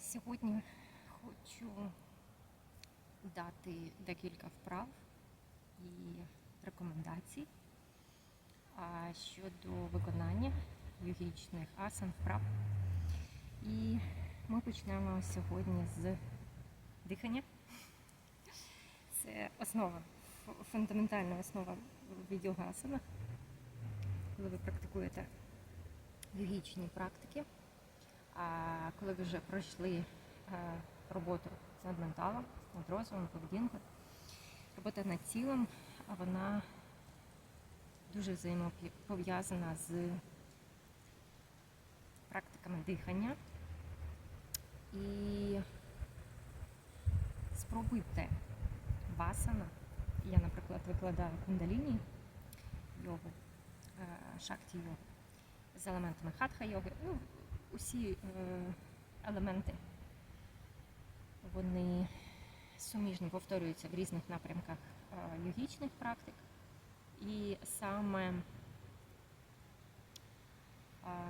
Сьогодні хочу дати декілька вправ і рекомендацій щодо виконання йогічних асан вправ. І ми почнемо сьогодні з дихання. Це основа, фундаментальна основа в йога-асанах, коли ви практикуєте йогічні практики. Коли ви вже пройшли е, роботу над менталом, над розумом, поведінкою, робота над тілом, вона дуже взаємопов'язана з практиками дихання. І спробуйте васана. Я, наприклад, викладаю кундаліні йогу, е, шакті йогу з елементами хатха йоги. Усі е, елементи вони суміжні, повторюються в різних напрямках е, йогічних практик. І саме, е,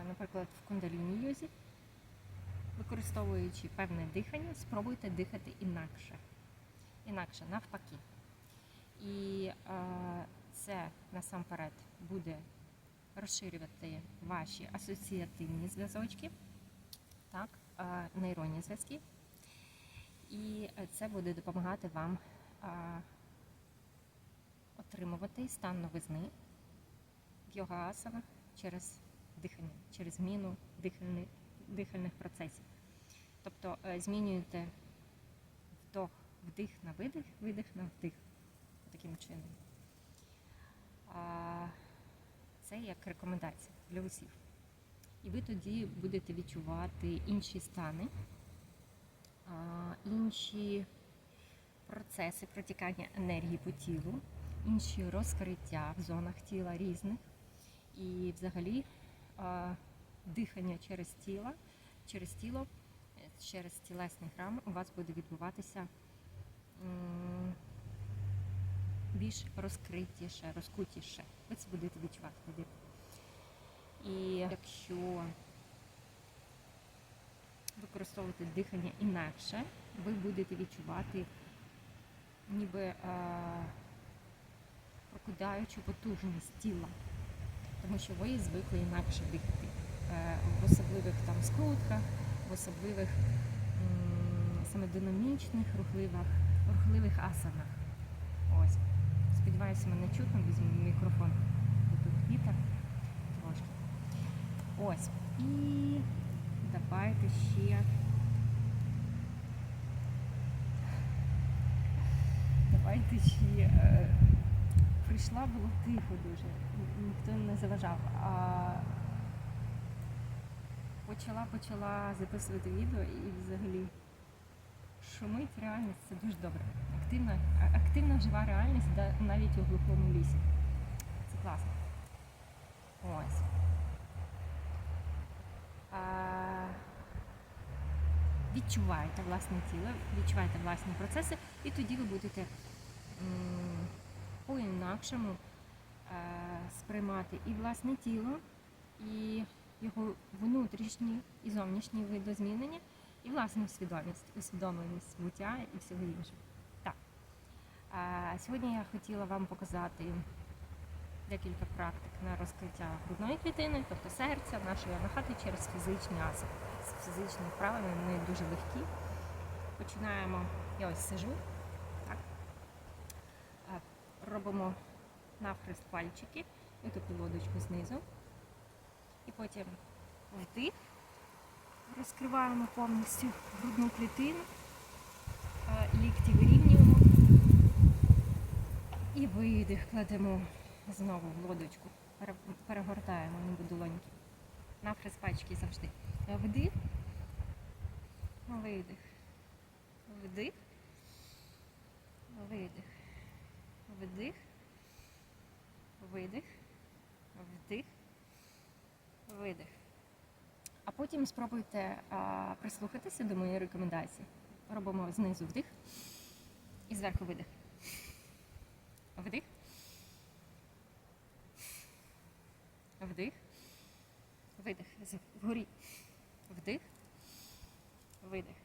наприклад, в кундаліні йозі, використовуючи певне дихання, спробуйте дихати інакше. Інакше, навпаки. І е, це насамперед буде розширювати ваші асоціативні зв'язочки, так, нейронні зв'язки. І це буде допомагати вам отримувати стан новизни в йога-асанах через дихання, через зміну дихальних, дихальних процесів. Тобто е, змінюєте вдох, вдих на видих, видих на вдих. Таким чином. Це як рекомендація для усіх. І ви тоді будете відчувати інші стани, інші процеси протікання енергії по тілу, інші розкриття в зонах тіла різних. І взагалі дихання через тіло, через тіло, через тілесний храм у вас буде відбуватися більш розкритіше, розкутіше. Ви це будете відчувати повірте. І якщо використовувати дихання інакше, ви будете відчувати ніби е, прокидаючу потужність тіла, тому що ви звикли інакше дихати. Е, в особливих там скрутках, в особливих м, саме динамічних, рухливих, рухливих асанах. Ось. Сподіваюся, мене чутно, візьму мікрофон. бо Тут вітер трошки. Ось. І давайте ще. Давайте ще. е, Прийшла, було тихо дуже, ніхто не заважав. А почала почала записувати відео і взагалі шумить реальність це дуже добре. Активна, активна жива реальність навіть у глухому лісі. Це класно. Ось. А, відчувайте власне тіло, відчувайте власні процеси, і тоді ви будете по-інакшому е, сприймати і власне тіло, і його внутрішні і зовнішні видозмінення, і власну свідомість, усвідомленість буття і всього іншого. А, Сьогодні я хотіла вам показати декілька практик на розкриття грудної клітини, тобто серця, нашої анахати через фізичні асани. З фізичними вправами вони дуже легкі. Починаємо, я ось сижу, так. Робимо навхрест пальчики, і таку лодочку знизу. І потім вдих. Розкриваємо повністю грудну клітину, лікті вирівнюємо. І видих кладемо знову в лодочку. Перегортаємо ніби долоньки. Навхрест пальчики завжди. Вдих. Видих. Вдих. Видих. Вдих. Видих. Вдих. Видих. А потім спробуйте прислухатися до моєї рекомендації. Робимо знизу вдих і зверху видих. Вдих. Вдих. Видих. Вгорі. Вдих. видих,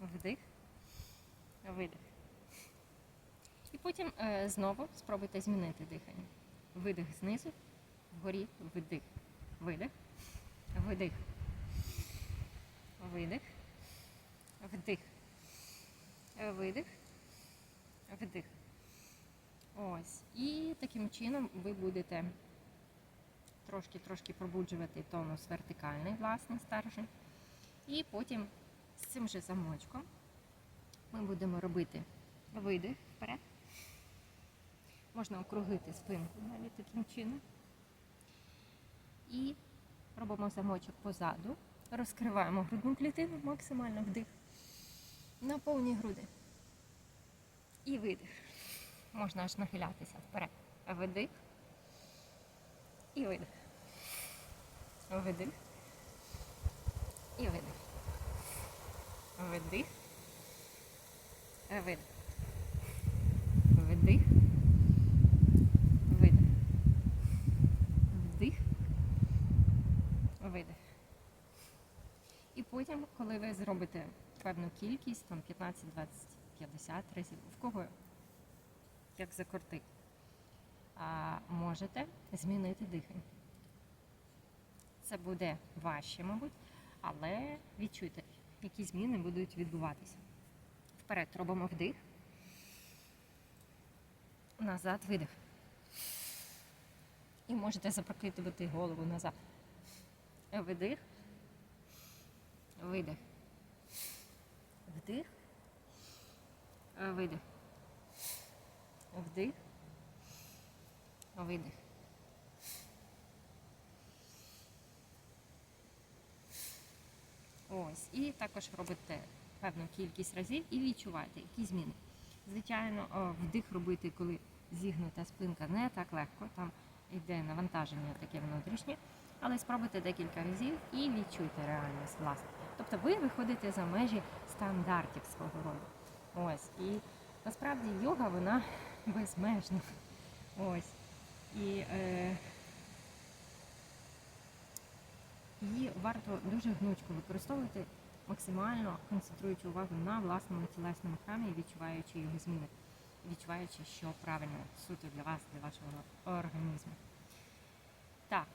вдих, видих. І потім е, знову спробуйте змінити дихання. Видих знизу, вгорі, вдих, видих, видих, видих, вдих, видих, вдих. Ось. І таким чином ви будете трошки-трошки пробуджувати тонус вертикальний, власний стержень. І потім з цим же замочком ми будемо робити видих вперед. Можна округлити спинку навіть таким чином. І робимо замочок позаду. Розкриваємо грудну клітину, максимально вдих. На повні груди. І видих. Можна аж нахилятися вперед. Видих. І видих. Видих. І видих. Видих. Видих. Вдих. Видих. Вдих. Видих. І потім, коли ви зробите певну кількість, там 15, 20, 50 разів, в кого як закортить, а, можете змінити дихання. Це буде важче, мабуть, але відчуйте, які зміни будуть відбуватися. Вперед робимо вдих. Назад видих. І можете запрокидувати голову назад. Видих. Видих. Вдих. Видих. Вдих. Видих. Ось. І також робите певну кількість разів і відчуваєте, які зміни. Звичайно, вдих робити, коли зігнута спинка, не так легко, там йде навантаження таке внутрішнє, але спробуйте декілька разів і відчуйте реальність власне. Тобто ви виходите за межі стандартів свого роду. Ось. І насправді йога вона безмежна. Ось. І е, її варто дуже гнучко використовувати, максимально концентруючи увагу на власному тілесному храмі і відчуваючи його зміни, відчуваючи, що правильно суто для вас, для вашого організму. Так,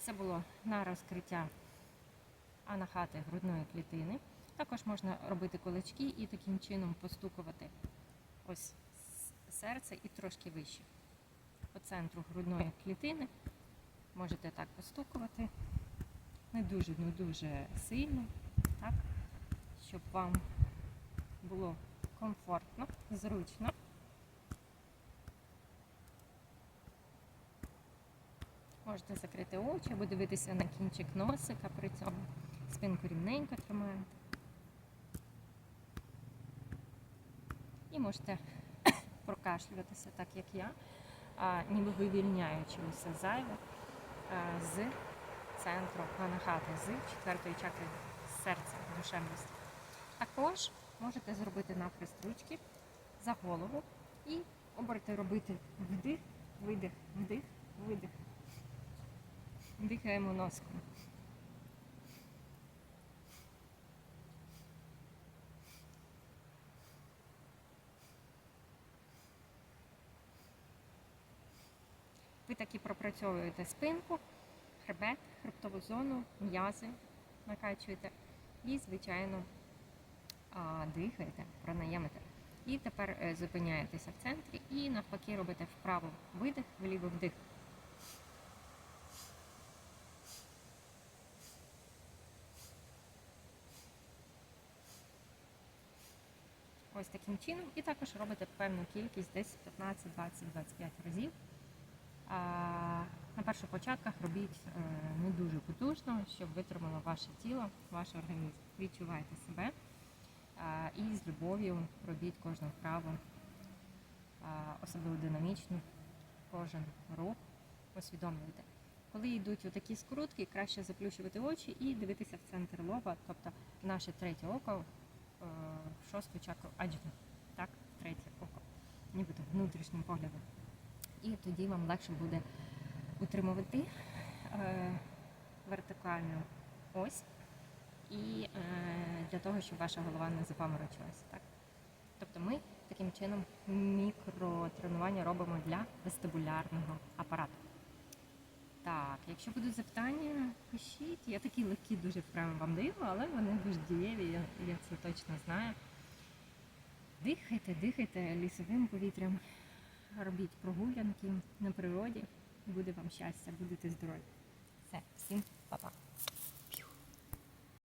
це було на розкриття анахати грудної клітини. Також можна робити кулачки і таким чином постукувати ось серце і трошки вище. По центру грудної клітини можете так постукувати. Не дуже, не дуже сильно, так, щоб вам було комфортно, зручно. Можете закрити очі або дивитися на кінчик носика при цьому. Спинку рівненько тримаєте. І можете прокашлюватися так, як я, ніби вивільняючи усе зайве з центру анахати, з четвертої чакри серця, душевності. Також можете зробити нахрест ручки за голову і оберете робити вдих, видих, вдих, видих. Дихаємо носком. Ви таки пропрацьовуєте спинку, хребет, хребтову зону, м'язи накачуєте і, звичайно, дихаєте, пранаємите. І тепер е, зупиняєтеся в центрі і навпаки робите вправо видих, вліво вдих. Ось таким чином. І також робите певну кількість, десь 15, 20, 25 разів. На перших початках робіть е, не дуже потужно, щоб витримало ваше тіло, ваш організм. Відчувайте себе і з любов'ю робіть кожну вправу, особливо динамічну, кожен рух усвідомлюйте. Коли йдуть отакі скрутки, краще заплющувати очі і дивитися в центр лоба, тобто наше третє око е, шосту чакру аджну, так, третє око, нібито внутрішнім поглядом. І тоді вам легше буде утримувати е, вертикальну ось і е, для того, щоб ваша голова не запаморочилася. Так? Тобто ми таким чином мікротренування робимо для вестибулярного апарату. Так, якщо будуть запитання, пишіть. Я такі легкі дуже вправи вам даю, але вони дуже дієві, я, я це точно знаю. Дихайте, дихайте лісовим повітрям, робіть прогулянки на природі. Буде вам щастя, будете здорові. Все, всім па-па.